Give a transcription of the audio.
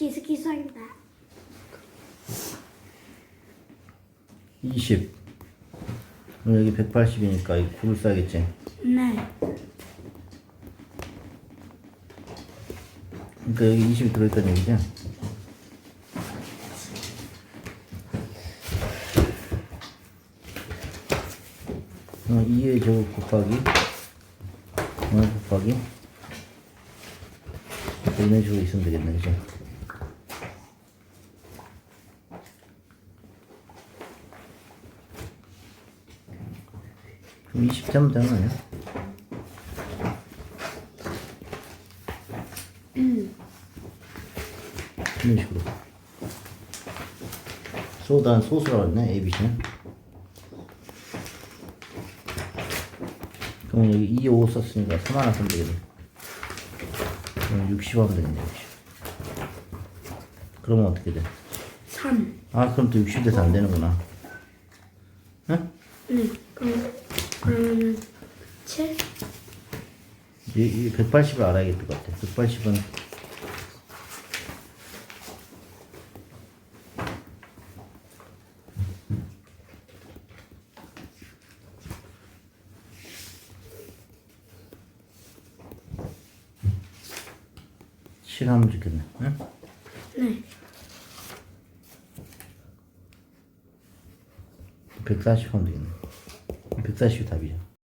기스기스입니다. 20 그럼 여기 180이니까 이 9를 써야겠지 네. 그러니까 여기 20이 들어있다는 얘기지 어, 2에 저거 곱하기 어, 곱하기 이런 식으로 있으면 되겠네 그죠? 그럼 20 하면 되는 거 아니야? 이런 식으로. 소단 소수라고 했네 ABC는. 그럼 여기 2, 5 썼으니까 3 하나 쓰면 되겠네 60 하면 되겠네 60 그러면 어떻게 돼? 3. 아 그럼 또 60 돼서 안 되는구나 응? 네. 그럼, 그러면은 7? 이, 이 180을 알아야겠을 것 같아 180은 실하면 좋겠네 응? 네. 140 하면 되겠네 140이 답이죠